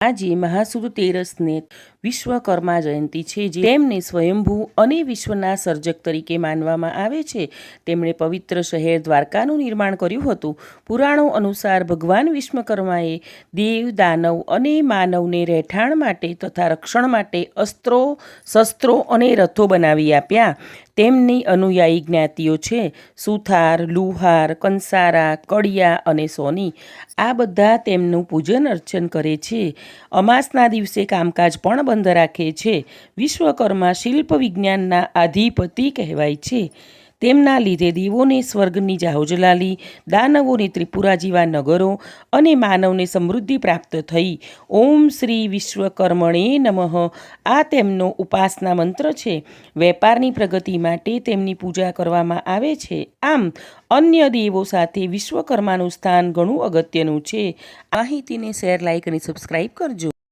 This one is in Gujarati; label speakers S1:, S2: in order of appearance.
S1: આજે મહાસુદ તેરસને વિશ્વકર્મા જયંતિ છે, જે તેમને સ્વયંભૂ અને વિશ્વના સર્જક તરીકે માનવામાં આવે છે. તેમણે પવિત્ર શહેર દ્વારકાનું નિર્માણ કર્યું હતું. પુરાણો અનુસાર ભગવાન વિશ્વકર્માએ દેવ, દાનવ અને માનવને રહેઠાણ માટે તથા રક્ષણ માટે અસ્ત્રો, શસ્ત્રો અને રથો બનાવી આપ્યા. તેમની અનુયાયી જ્ઞાતિઓ છે. સુથાર, લુહાર, કંસારા, કડિયા અને સોની આ બધા તેમનું પૂજન અર્ચન કરે છે. અમાસના દિવસે કામકાજ પણ બંધ રાખે છે. વિશ્વકર્મા શિલ્પ વિજ્ઞાનના આધિપતિ કહેવાય છે. તેમના લીધે દેવોને સ્વર્ગની જાહોજલાલી દાનવોને ત્રિપુરા જેવા નગરો અને માનવને સમૃદ્ધિ પ્રાપ્ત થઈ. ઓમ શ્રી વિશ્વકર્મણે નમઃ. આ તેમનો ઉપાસના મંત્ર છે. વેપારની પ્રગતિ માટે તેમની પૂજા કરવામાં આવે છે. આમ, અન્ય દેવો સાથે વિશ્વકર્માનું સ્થાન ઘણું અગત્યનું છે. માહિતીને શેર, લાઇક અને સબસ્ક્રાઈબ કરજો.